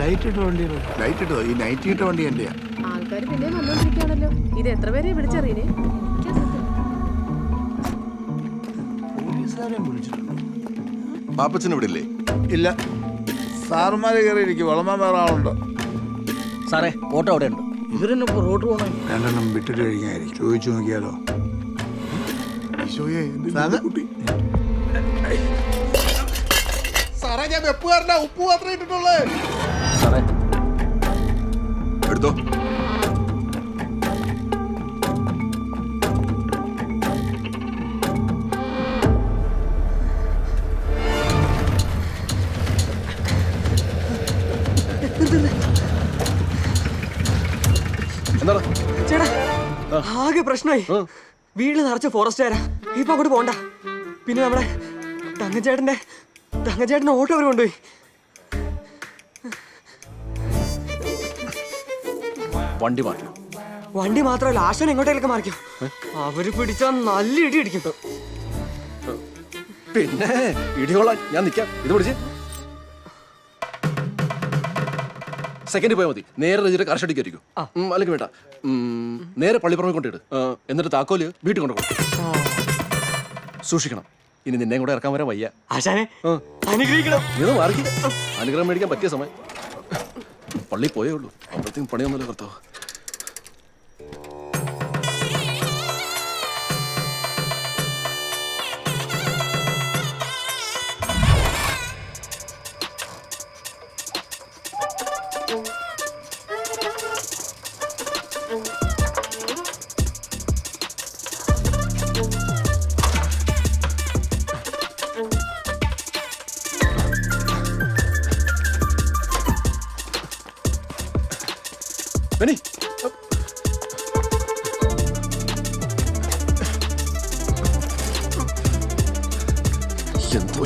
Light ഇട്ട വണ്ടിയാണ്. Light ഇട്ടോ ഈ നൈറ്റ് ഇട്ട വണ്ടി എന്റെയാ. ആൾക്കാർ പിന്നെ വന്നോണ്ടിരിക്കുകയാണല്ലോ. ഇത് എത്ര പേരെ വിളിച്ചറിയണേ? പോലീസുകാരെയും വിളിച്ചിട്ടുണ്ട്. പാപ്പച്ചൻ ഇവിടെ ഇല്ലേ? ഇല്ല. സാറുമാര് കയറിയിരിക്കും. വളമാൻ വേറെ ആളുണ്ടോ. സാറേ ഓട്ടോ അവിടെ ഉണ്ട്. ഇവരെന്നെ ഇപ്പോൾ റോഡ് പോകണേ രണ്ടെണ്ണം വിട്ടിട്ട് ചോദിച്ചു നോക്കിയാലോ? സാറേ. ഞാൻ വെപ്പുകാരനാ ഉപ്പ് മാത്രമേ ഇട്ടിട്ടുള്ളേ. എടുത്തോ എന്താണ്? ചേട്ടാ ആകെ പ്രശ്നമായി. വീട്ടിൽ നിറച്ച ഫോറസ്റ്റുകാരാ. ഇപ്പൊ അങ്ങോട്ട് പോണ്ട. പിന്നെ നമ്മുടെ തങ്ങച്ചേട്ടന്റെ തങ്ങച്ചേട്ടന്റെ ഓട്ടോ അവർ കൊണ്ടുപോയി. വണ്ടി മാറ്റി വണ്ടി മാത്രമല്ല ആശാൻ എങ്ങോട്ടേലൊക്കെ മാറിക്കും. അവർ പിടിച്ചാൽ നല്ല ഇടി ഇടിക്കും പിന്നെ ഇടിയോളാൻ ഞാൻ നിൽക്കാം ഇത് പിടിച്ച്. സെക്കൻഡ് പോയാൽ മതി. നേരെ റെജിയുടെ കർഷടിക്ക് ആയിരിക്കും. അല്ലെങ്കിൽ വേണ്ട. നേരെ പള്ളിപ്പുറമെ കൊണ്ടിട്ട് എന്നിട്ട് താക്കോൽ വീട്ടിൽ കൊണ്ടു സൂക്ഷിക്കണം. ഇനി നിന്നെ കൂടെ ഇറക്കാൻ വരാൻ വയ്യ. ആശാനെ. അനുഗ്രഹിക്കണം. ഇത് മാറി അനുഗ്രഹം മേടിക്കാൻ പറ്റിയ സമയം. പള്ളി പോയേ ഉള്ളൂ. അപ്പോഴത്തേക്കും പണിയൊന്നുമില്ല കർത്താവ്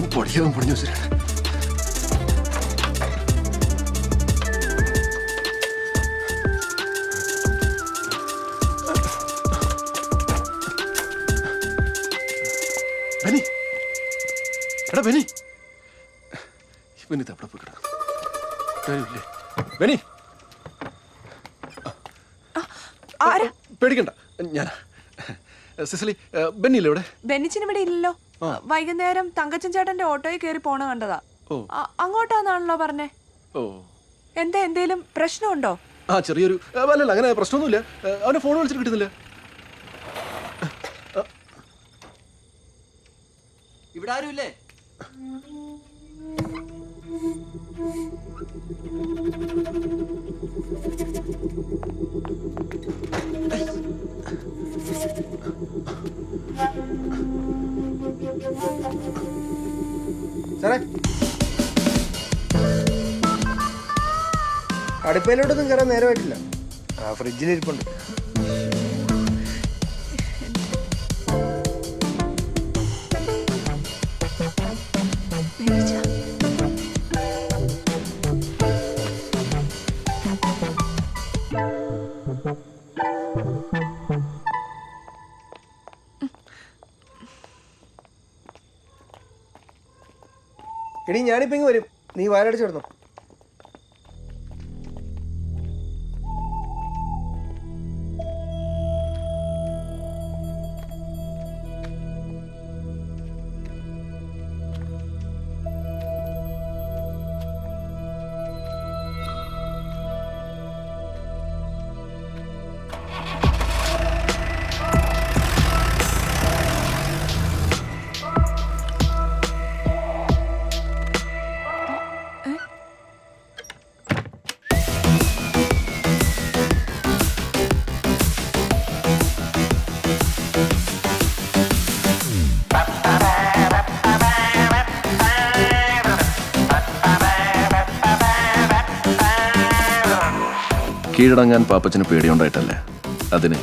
എന്തോരം പടിയാവും പണിഞ്ഞു വെച്ചിട്ട് ബെനി എടാ ബെനി ഇവന് ഇത് എവിടെ പോയി കിടക്കും കാര്യമില്ലേ ബെനി ആരാ? പേടിക്കണ്ട. ഞാൻ സിസിലി ബെന്നില്ലേ ഇവിടെ? ബെന്നിച്ചിന് ഇവിടെ ഇല്ലല്ലോ. വൈകുന്നേരം തങ്കച്ചൻ ചേട്ടന്റെ ഓട്ടോയിൽ കയറി പോണ കണ്ടതാ. അങ്ങോട്ടാന്നാണല്ലോ പറഞ്ഞേ? ഓ. എന്താ എന്തേലും പ്രശ്നമുണ്ടോ? ആ ചെറിയൊരു അല്ലല്ല അങ്ങനെ പ്രശ്നമൊന്നുമില്ല. അവനെ ഫോൺ വിളിച്ചിട്ട് കിട്ടുന്നില്ല. ഇവിടെ ആരുമില്ലേ സാറേ. അടുപ്പയിലോട്ടൊന്നും കയറാൻ നേരമായിട്ടില്ല. ആ ഫ്രിഡ്ജിലിരിപ്പുണ്ട്. എടി ഞാനിപ്പോ ഇങ്ങ് വരും. നീ വാലടിച്ചു കിടന്നു കീഴടങ്ങാൻ പാപ്പച്ചന് പേടിയുണ്ടായിട്ടല്ലേ? അതിന്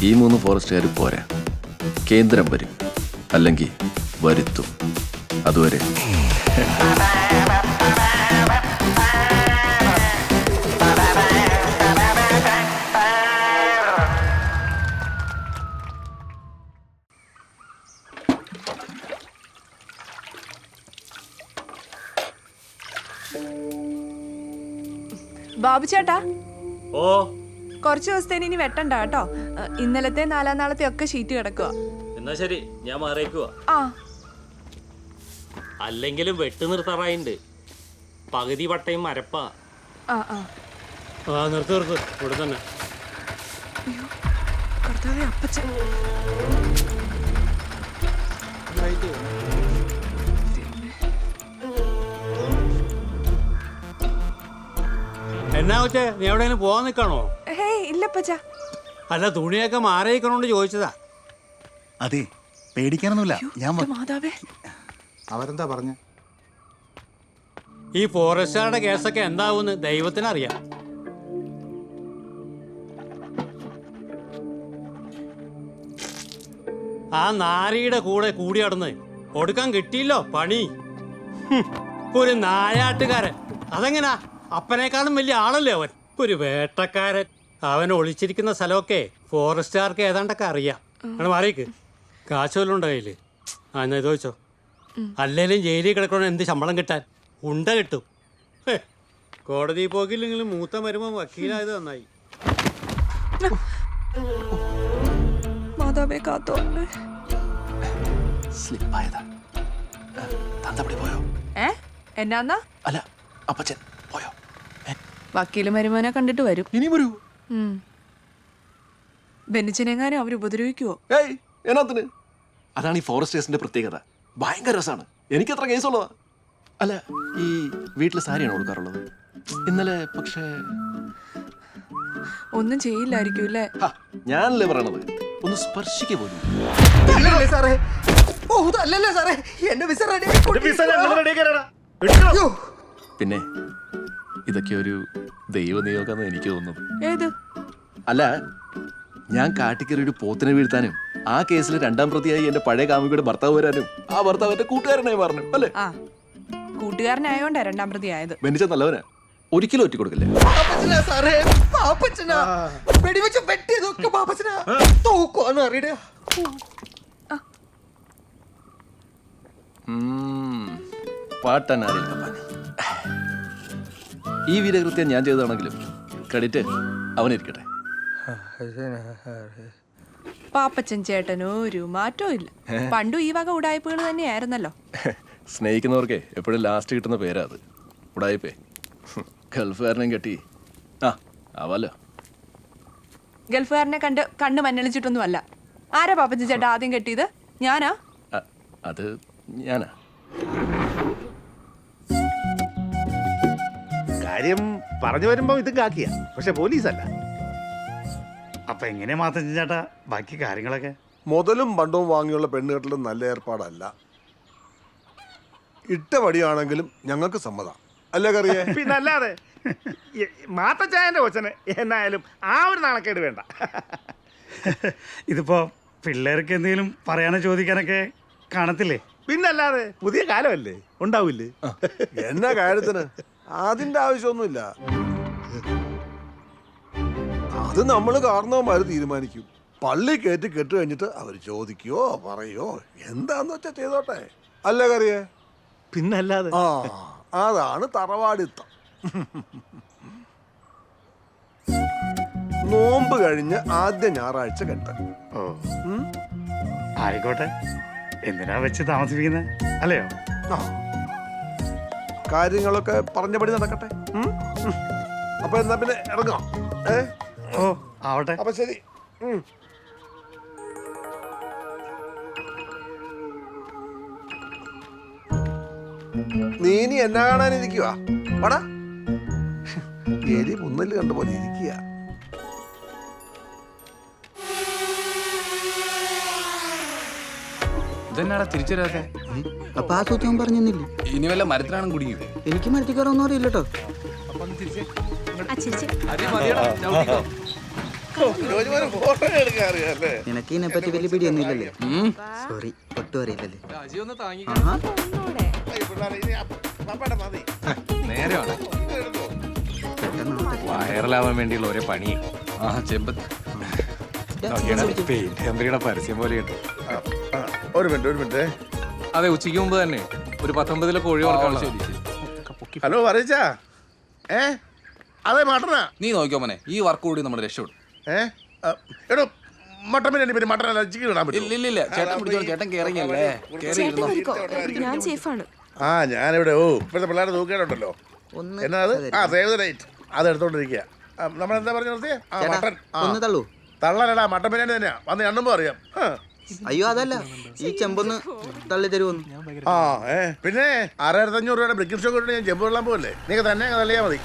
ഈ മൂന്ന് ഫോറസ്റ്റുകാർ പോരാ. കേന്ദ്രം വരും. അല്ലെങ്കിൽ വരുത്തും. അതുവരെ. ബാബു ചേട്ടാ ഓ. കുറച്ച് ദിവസത്തേന് ഇനി വെട്ടണ്ട കേട്ടോ. ഇന്നലത്തെ നാലാം നാളത്തെ ഒക്കെ ഷീറ്റ് കിടക്കുക എന്നാ ശരി ഞാൻ മാറിയേക്കുക ആ. അല്ലെങ്കിലും വെട്ട് നിർത്താറായിണ്ട്. പകുതി പട്ടയും മരപ്പാ ആ ആ. ആ നിർത്ത് നിർത്ത്. ഇവിടെ തന്നെ. കർത്താവേ അപ്പച്ചൻ. എന്നാ വെച്ചേ നീ എവിടെയെങ്കിലും പോവാൻ നിൽക്കണോ? ഹേയ് ഇല്ല അപ്പച്ച അല്ല തുണിയൊക്കെ മാറിയിക്കണോണ്ട് ചോദിച്ചതാ. അതെ പേടിക്കാനൊന്നുമില്ല. ഞാൻ വ- മാതാവേ. അവരെന്താ പറഞ്ഞ? ഈ ഫോറസ്റ്റുകാരുടെ കേസൊക്കെ എന്താവുമെന്ന് ദൈവത്തിനറിയാം. ആ നാരിയുടെ കൂടെ കൂടി നടന്ന് കൊടുക്കാൻ കിട്ടിയില്ലോ പണി. ഹും, ഒരു നായാട്ടുകാരൻ. അതെങ്ങനാ? അപ്പനേക്കാളും വലിയ ആളല്ലേ അവൻ? ഒരു വേട്ടക്കാരൻ. അവൻ ഒളിച്ചിരിക്കുന്ന സ്ഥലമൊക്കെ ഫോറസ്റ്റുകാർക്ക് ഏതാണ്ടൊക്കെ അറിയാം. അങ്ങനെ മാറിയേക്ക്. കാശ് വല്ലതും ഉണ്ടോ കയ്യിൽ? ആ എന്നാ ഇത് വെച്ചോ അല്ലേലും ജയിലിൽ കിടക്കണം എന്ത് ശമ്പളം കിട്ടാൻ? ഉണ്ട കിട്ടും. കോടതി പോക്കില്ലെങ്കിലും മൂത്ത മരുമ വക്കീലായത് നന്നായി. മാതാവേ കാത്തോ സ്ലിപ്പായതാ പോയോ? ഏ? എന്നാന്നാ? അല്ല അപ്പച്ചൻ. വക്കീൽ മരുമോനെ കണ്ടിട്ട് വരും. ഇനി വരൂ. ബെന്നിച്ചനെങ്ങാനും അവർ ഉപദ്രവിക്കുവോ? ഏയ് എന്നാത്തിന്? അതാണ് ഈ ഫോറസ്റ്റേഴ്സിന്റെ പ്രത്യേകത. ഭയങ്കര രസമാണ്. എനിക്ക് അത്ര കേസുള്ളതാ അല്ല ഈ വീട്ടിലെ സാരിയാണ് കൊടുക്കാറുള്ളത്? ഇന്നലെ പക്ഷേ ഒന്നും ചെയ്യില്ലായിരിക്കും അല്ലേ? ഞാനല്ലേ പറയണത്? ഒന്ന് സ്പർശിക്ക പോലും. അല്ലല്ലേ സാറേ? ഓ അതല്ലല്ലേ സാറേ? എന്റെ വിസ റെഡി പിന്നെ ഇതൊക്കെ ഒരു ദൈവനിയോഗമെന്ന് എനിക്ക് തോന്നുന്നത്. ഏത്? അല്ല ഞാൻ കാട്ടിക്കറി ഒരു പോത്തിനെ വീഴ്ത്താനും ആ കേസിൽ രണ്ടാം പ്രതിയായി എന്റെ പഴയ കാമുകിയുടെ ഭർത്താവ് വരാനും ആ ഭർത്താവ് എന്റെ കൂട്ടുകാരനായി പറഞ്ഞു അല്ലേ? ആ കൂട്ടുകാരനായോണ്ടാ രണ്ടാം പ്രതി ആയത്. ബെനിച്ച നല്ലവനാ. ഒരിക്കലും ഒറ്റ കൊടുക്കില്ല. പാപ്പച്ചനാ സാറേ പാപ്പച്ചനാ. വെടിവെച്ച് വെട്ടിയതൊക്കെ പാപ്പച്ചനാ. തൂക്കുവാന്ന് അറിയട. പാട്ടനാരിൽ കപ്പാൻ ഈ വീരകൃത്യം ഞാൻ ചെയ്തതാണെങ്കിലും ക്രെഡിറ്റ് അവനിരിക്കട്ടെ. പാപ്പച്ചൻ ചേട്ടനോ ഒരു മാറ്റവും ഇല്ല. പണ്ടും ഈ വക ഉടായ്പകൾ തന്നെയായിരുന്നല്ലോ. സ്നേഹിക്കുന്നവർക്കേ എപ്പോഴും ലാസ്റ്റ് കിട്ടുന്ന പേരാ അത്. ഉടായ്പേ. ഗൾഫുകാരനെയും കെട്ടി. ആ ആവാലോ. ഗൾഫുകാരനെ കണ്ട് കണ്ണ് മഞ്ഞളിച്ചിട്ടൊന്നും അല്ല ആരാ പാപ്പച്ചൻ ചേട്ടാ ആദ്യം കെട്ടിയത്? ഞാനാ? അത് ഞാനാ. കാര്യം പറഞ്ഞു വരുമ്പോൾ ഇത് കാക്കിയ. പക്ഷെ പോലീസല്ല. അപ്പൊ എങ്ങനെ മാത്രം ചേട്ടാ? ബാക്കി കാര്യങ്ങളൊക്കെ? മുതലും പണ്ടവും വാങ്ങിയുള്ള പെണ്ണുകെട്ടലും നല്ല ഏർപ്പാടല്ല. ഇട്ട വടിയാണെങ്കിലും ഞങ്ങൾക്ക് സമ്മതം. അല്ലേ കറിയേ? പിന്നെ അല്ലാതെ മാത്തച്ചായന്റെ കൊച്ചന് എന്നായാലും ആ ഒരു നാണക്കേട് വേണ്ട. ഇതിപ്പോ പിള്ളേർക്ക് എന്തെങ്കിലും പറയാനോ ചോദിക്കാനൊക്കെ കാണത്തില്ലേ? പിന്നല്ലാതെ പുതിയ കാലമല്ലേ? ഉണ്ടാവില്ലേ? എന്നാ കാര്യത്തിന്? അതിന്റെ ആവശ്യമൊന്നുമില്ല. അത് നമ്മൾ കാരണവന്മാര് തീരുമാനിക്കും. പള്ളി കയറ്റി കെട്ട് കഴിഞ്ഞിട്ട് അവർ ചോദിക്കുകയോ പറയോ എന്താന്ന് വെച്ചാ ചെയ്തോട്ടെ. അല്ല കറിയേ? പിന്നല്ലാതെ. ആ അതാണ് തറവാടിത്തം. നോമ്പ് കഴിഞ്ഞ് ആദ്യ ഞായറാഴ്ച കെട്ട്. ആയിക്കോട്ടെ. എന്തിനാ വെച്ച് താമസിപ്പിക്കുന്നത് അല്ലയോ? ആ. കാര്യങ്ങളൊക്കെ പറഞ്ഞപടി നടക്കട്ടെ. ഉം? ഉം. അപ്പൊ എന്നാ പിന്നെ ഇറങ്ങാം. ഏ? ഓ ആവട്ടെ. അപ്പൊ ശരി. നീ ഇനി എന്നാ കാണാനിരിക്കുവാ? വാടാ. എലി മുന്നൽ കണ്ട പോലെ ഇരിക്കുക ഇതെന്നാടാ തിരിച്ചു വരാത്തെ അപ്പൊ ആ സൂത്രം പറഞ്ഞില്ലേ ഇനി വല്ല മരത്തിലാണ് കുടുങ്ങിയത് എനിക്ക് മരത്തിക്കാരൊന്നും അറിയില്ല കേട്ടോ ഫോട്ടോ എടുക്കാൻ അറിയാല്ലേ? നിനക്ക് ഇതിനെ പറ്റി വലിയ പിടിയൊന്നും ഇല്ലല്ലേ സോറി ഒട്ടും അറിയില്ലല്ലേ? നേരെയാണ്. വൈറലാവാൻ വേണ്ടിയുള്ള ഒരേ പണി. ആ ചെമ്പത്ത്. പെയിന്റ് കമ്പനിയുടെ പരസ്യം പോലെയുണ്ട് ഒരു മിനിറ്റ് ഒരു മിനിറ്റ്. അതെ ഉച്ചയ്ക്ക് മുമ്പ് തന്നെ. ഒരു പത്തൊമ്പതിലെ കോഴി വറക്കാനുള്ള ഹലോ പറയച്ചാ ഏ? അതെ മട്ടനാ? നീ നോക്കിയോ മോനെ ഈ വർക്ക് കൂടി നമ്മുടെ രക്ഷപ്പെടും. ഏ? എടോ മട്ടൻ ബിരിയാണി പിന്നെ മട്ടൻ അല്ല ചിക്കൻ ഇടാൻ പറ്റുമോ? ഇല്ല ഇല്ല ഇല്ല. ചേട്ടൻ പിടിച്ചോ ചേട്ടൻ കേറിയല്ലേ കേറി. ഇരുന്നോ. ഞാൻ സേഫാണ്. ആ ഞാനിവിടെ ഓ ഇപ്പോഴത്തെ പിള്ളേരെ തൂക്കേണ്ടല്ലോ എന്നാ അത് ആ സേവ് ദ ഡേറ്റ് അത് എടുത്തോണ്ടിരിക്കുക നമ്മൾ എന്താ പറഞ്ഞു നിർത്തിയേ? ആ മട്ടൻ ഒന്ന് തള്ളൂ. തള്ളലടാ മട്ടൻ ബിരിയാണി തന്നെയാ. വന്ന് എണ്ണുമ്പോ അറിയാം ആ. അയ്യോ അതല്ല. ഈ ചെമ്പൊന്ന് തള്ളി തരുമോന്ന് ആ ഏ പിന്നെ ആറായിരത്തി അഞ്ഞൂറ് രൂപയുടെ ബ്രിക്കിംഗ് ഷോ കൊണ്ട് ഞാൻ ചെമ്പ് കൊള്ളാൻ പോകല്ലേ നിങ്ങൾ തന്നെ അങ്ങ് തള്ളിയാ മതി.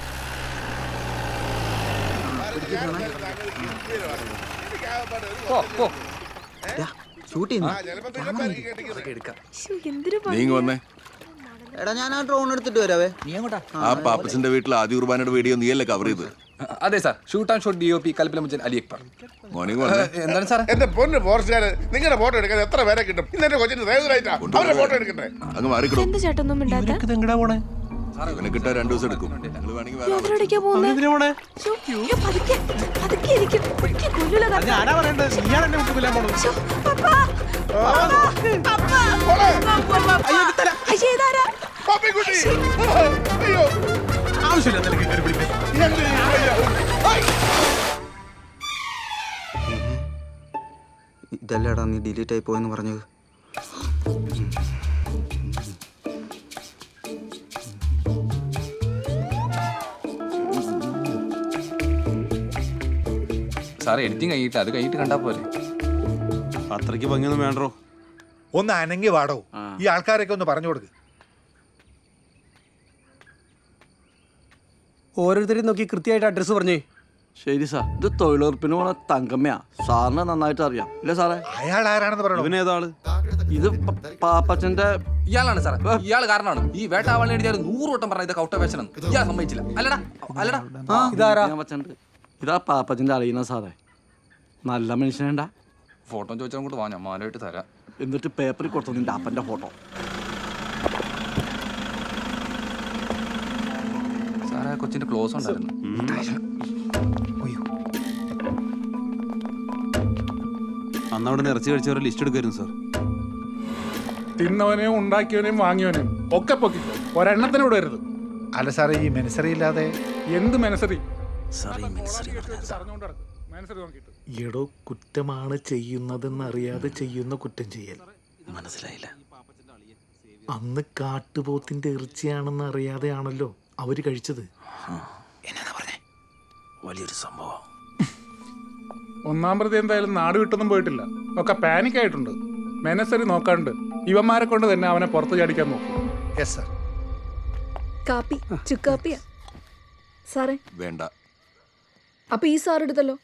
ഷൂട്ട് ചെയ്യുന്നു നീങ്ങ വന്നേ. എടാ ഞാൻ ആ ഡ്രോൺ എടുത്തിട്ട് വരാവേ. ആ പാപ്പച്ചന്റെ വീട്ടിൽ ആദ്യ കുർബാനയുടെ വീഡിയോ നീയല്ലേ കവർ ചെയ്ത് അതെ sir. Shoot and shot D O P കൽപ്പിലമുച്ചൻ Ali Akbar. Morning വന്നേ എന്താണ് സാർ എന്റെ പൊന്ന് ഫോറസ്റ്റുകാര് നിങ്ങളുടെ ഫോട്ടോ എടുക്കാൻ എത്ര പേരെ കിട്ടും? ഇന്നെ കൊച്ചിന് അവരുടെ ഫോട്ടോ എടുക്കട്ടെ അങ്ങ് മാറിക്കിടും. എന്താ ചേട്ടൊന്നും മിണ്ടാത്ത? ഇതെങ്ങടാ പോണേ? ഇവനെ കിട്ടാൻ രണ്ടു ദിവസം എടുക്കും. ഞങ്ങൾ വേണമെങ്കിൽ വേറെ ആളെ എവിടേക്കാ പോകുന്നത് എന്തിനാ പോണേ? ശ്ശോ, അയ്യോ, പതുക്കെ പതുക്കെ ഇരിക്കും. എനിക്ക് കൊല്ലൂല താത്ത. ഞാനാ പറയണ്ടത് നീയാണ് എന്നെ വിട്ടുകൊല്ലാൻ പോണത് ശ്ശോ, പപ്പാ, പപ്പാ, പപ്പാ. അയ്യോ, ഇതാരാ? പപ്പിക്കുട്ടി അയ്യോ. ആവശ്യമില്ല നിനക്ക് കയറി പിടിക്കാൻ. ഇതല്ലേടാ നീ ഡിലീറ്റ് ആയി പോയെന്ന് പറഞ്ഞത്. സാറേ എഡിറ്റിംഗ് കഴിഞ്ഞിട്ട് അത് കഴിഞ്ഞിട്ട് കണ്ടാ പോലെ അത്രയ്ക്ക് ഭംഗിയൊന്നും വേണ്ടോ ഒന്ന് അനങ്ങി വാടോ. ഈ ആൾക്കാരൊക്കെ ഒന്ന് പറഞ്ഞു കൊടുക്ക്. ഓരോരുത്തരെയും നോക്കി കൃത്യമായിട്ട് അഡ്രസ്സ് പറഞ്ഞേ. ശരി സാർ. ഇത് തൊഴിലുറപ്പിന് പോണ തങ്കമ്മയാ. സാറിന് നന്നായിട്ട് അറിയാം. ഇല്ല സാറേ? അയാൾ ആരാണെന്ന് പറയണോ? ഇവനേതാൾ? ഇത് പാപ്പച്ചന്റെ ഇയാളാണ് സാറേ. ഇയാൾ കാരണമാണ്. ഈ വേട്ടാവാളിനെ എഴുതിയാൽ നൂറ് വട്ടം പറഞ്ഞ ഇത് കൗട്ട വേഷനം ഇയാൾ സമ്മതിച്ചില്ല. അല്ലടാ അല്ലടാ. ഇതാരാ? പാപ്പച്ചന്റെ- ഇതാ പാപ്പച്ചന്റെ അറിയുന്ന സാറേ. നല്ല മനുഷ്യനേണ്ട ഫോട്ടോ ചോദിച്ചാൽ അങ്ങോട്ട് വാ ഞാൻ മാലയിട്ട് തരാം. എന്നിട്ട് പേപ്പറിൽ കൊടുത്തു നിന്റെ അപ്പന്റെ ഫോട്ടോ സാറേ ആ കൊച്ചിന്റെ ക്ലോസ് ഉണ്ടായിരുന്നു. അന്ന് അവിടെ ഇറച്ചി കഴിച്ചവരെ ലിസ്റ്റ് എടുക്കായിരുന്നു സാർ തിന്നവനെയും ഉണ്ടാക്കിയവനെയും വാങ്ങിയവനെയും ഒക്കെ പൊക്കിക്കോ. ഒരെണ്ണത്തിന് വിടരുത്. അല്ല സാറേ ഈ മെനസറി ഇല്ലാതെ എന്ത് മെനസറി? എടോ കുറ്റമാണ് ചെയ്യുന്നതെന്ന് അറിയാതെ ചെയ്യുന്ന കുറ്റം ചെയ്യൽ. മനസ്സിലായില്ല. അന്ന് കാട്ടുപോത്തിന്റെ ഇറച്ചിയാണെന്ന് അറിയാതെയാണല്ലോ. അവർ കഴിച്ചത്. എന്നാ പറഞ്ഞേ? വലിയൊരു സംഭവം. ഒന്നാം പ്രതി എന്തായാലും നാട് വിട്ടൊന്നും പോയിട്ടില്ല. ഒക്കെ പാനിക് ആയിട്ടുണ്ട്. മെനസറി നോക്കാണ്ട്. ഇവന്മാരെ കൊണ്ട് തന്നെ അവനെ പുറത്ത് ചാടിക്കാൻ നോക്കും. യെസ് സാർ കാപ്പി ചുക്കാപ്പിയാ? സാറേ. വേണ്ട. അപ്പൊ ഈ സാർ എടുത്തല്ലോ.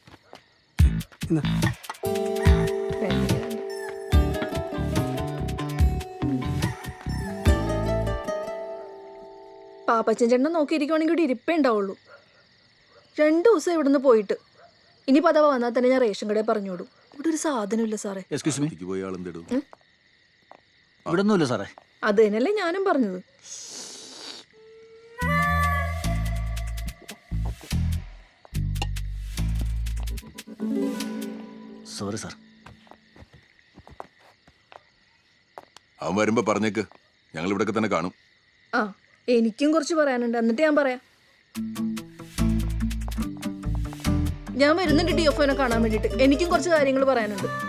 പാപ്പച്ചൻ ചേട്ടനെ നോക്കിയിരിക്കുവാണെങ്കിൽ ഇവിടെ ഇരിപ്പേ ഉണ്ടാവുള്ളൂ. രണ്ടു ദിവസം ഇവിടുന്ന് പോയിട്ട്. ഇനി പതവ വന്നാൽ തന്നെ ഞാൻ റേഷൻ കടയിൽ പറഞ്ഞു വിടും ഇവിടെ ഒരു സാധനമില്ല സാറേ. എക്സ്ക്യൂസ് മീ എനിക്ക് പോയി ആളെന്തിടും? ഇവിടെ ഒന്നുമില്ല സാറേ. അത് തന്നെയല്ലേ ഞാനും പറഞ്ഞത്. സോറി സാർ അവൻ വരുമ്പോ പറഞ്ഞേക്ക്. ഞങ്ങൾ ഇവിടെ തന്നെ കാണും. ആ. എനിക്കും കുറച്ച് പറയാനുണ്ട്. എന്നിട്ട് ഞാൻ പറയാം. ഞാൻ വരുന്നുണ്ട് ഡി എഫ് കാണാൻ വേണ്ടിയിട്ട്. എനിക്കും കുറച്ച് കാര്യങ്ങൾ പറയാനുണ്ട്.